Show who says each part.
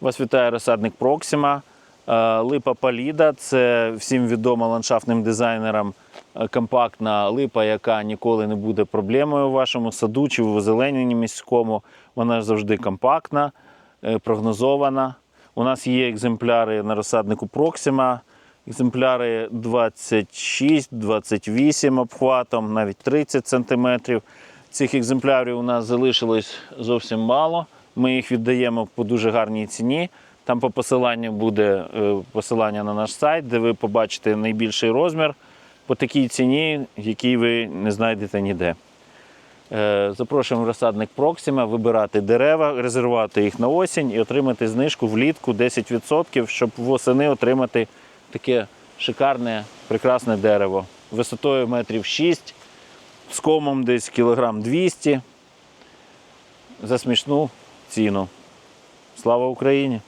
Speaker 1: Вас вітає розсадник Проксима. Е, Липа Паліда це всім відома ландшафтним дизайнерам е, компактна липа, яка ніколи не буде проблемою у вашому саду чи в озелененні міському. Вона завжди компактна, е, прогнозована. У нас є екземпляри на розсаднику Проксима. Екземпляри 26-28 обхватом, навіть 30 сантиметрів. Цих екземплярів у нас залишилось зовсім мало. Ми їх віддаємо по дуже гарній ціні. Там по посиланню буде е, посилання на наш сайт, де ви побачите найбільший розмір по такій ціні, який ви не знайдете ніде. Е, Запрошуємо розсадник Проксима вибирати дерева, резервувати їх на осінь і отримати знижку влітку 10%, щоб восени отримати таке шикарне, прекрасне дерево висотою метрів 6, з комом десь кілограм 200 за смішну ціну. Слава Україні!